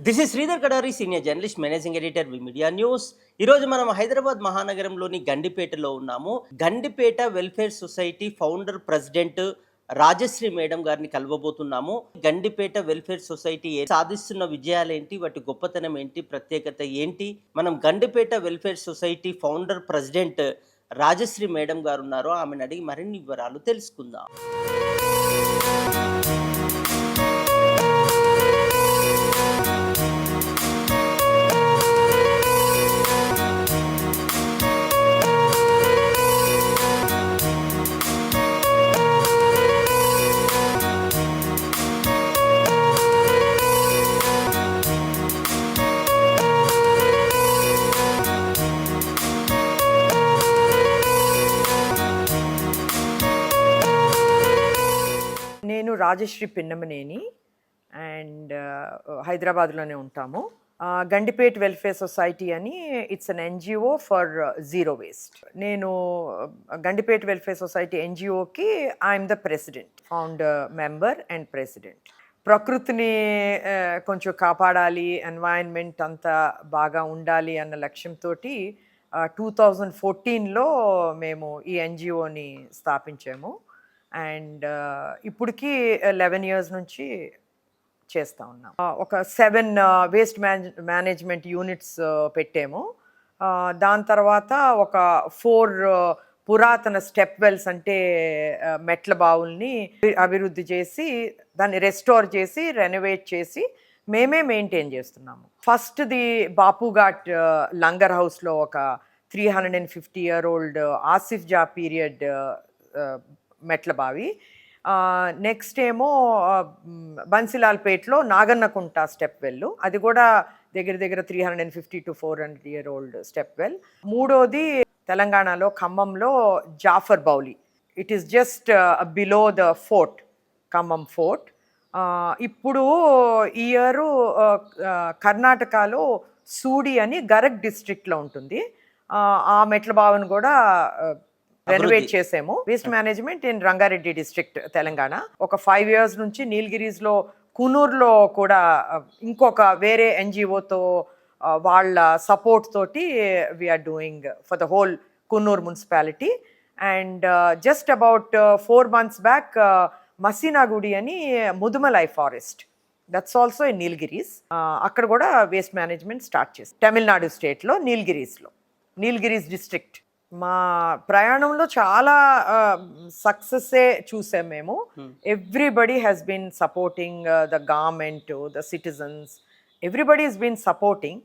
This is Sridhar Kadari senior journalist managing editor V media news ఈరోజు మనం హైదరాబాద్ మహానగరంలోని గండిపేటలో ఉన్నాము. Gandipet welfare society founder president Rajashree madam గారిని కలవబోతున్నాము. గండిపేట వెల్ఫేర్ సొసైటీ ఏ- సాధిస్తున్న విజయాలేంటి వాటి గొప్పతనం ఏంటి? ప్రత్యేకత ఏంటి? మనం Gandipet welfare society founder president Rajashree madam గారు ఉన్నారు. ఆమెను అడిగి మరిన్ని వివరాలు తెలుసుకుందాం. నేను రాజశ్రీ పిన్నమనేని అండ్ హైదరాబాద్లోనే ఉంటాము. గండిపేట్ వెల్ఫేర్ సొసైటీ అని it's an NGO for zero waste. నేను Gandipet welfare society ఎన్జిఓకి I'm the president founder member and president. ప్రకృతిని కొంచెం కాపాడాలి ఎన్వైరన్మెంట్ అంతా బాగా ఉండాలి అన్న లక్ష్యంతో టూ థౌజండ్ ఫోర్టీన్లో మేము ఈ ఎన్జిఓని స్థాపించాము. అండ్ ఇప్పటికి లెవెన్ ఇయర్స్ నుంచి చేస్తూ ఉన్నాం. ఒక seven waste manage management units పెట్టాము. దాని తర్వాత ఒక ఫోర్ పురాతన స్టెప్ వెల్స్ అంటే మెట్ల బావుల్ని అభివృద్ధి చేసి దాన్ని రెస్టోర్ చేసి రెనోవేట్ చేసి మేమే మెయింటైన్ చేస్తున్నాము. ఫస్ట్ది బాపుఘాట్ లంగర్ హౌస్లో ఒక three hundred and fifty year old Asif Jah period మెట్ల బావి. నెక్స్ట్ ఏమో బన్సిలాల్పేట్లో నాగన్నకుంట స్టెప్ వెల్. అది కూడా దగ్గర దగ్గర three hundred and fifty to four hundred year old step well. మూడోది తెలంగాణలో ఖమ్మంలో Jafar Bowli. It is just below the fort Khammam fort. ఇప్పుడు ఇయరు ఇయర్ కర్ణాటకలో సూడి అని గరగ్ డిస్ట్రిక్ట్లో ఉంటుంది. ఆ, ఆ మెట్ల బావను కూడా రెనోవేట్ చేసాము. Waste management in Rangareddy district Telangana ఒక ఫైవ్ ఇయర్స్ నుంచి నీలగిరీస్లో కునూర్లో కూడా ఆ, ఇంకొక వేరే ఎన్జిఓతో వాళ్ళ సపోర్ట్ తోటి we're doing for the whole Coonoor municipality and just about four months back Masinagudi అని Mudumalai forest that's also in Nilgiris అక్కడ కూడా వేస్ట్ మేనేజ్మెంట్ స్టార్ట్ చేసి. తమిళనాడు స్టేట్లో నీలగిరీస్లో నీలగిరీస్ డిస్ట్రిక్ట్ మా ప్రయాణంలో చాలా సక్సెస్సే చూసాం మేము. Everybody has been supporting the government the citizens everybody has been supporting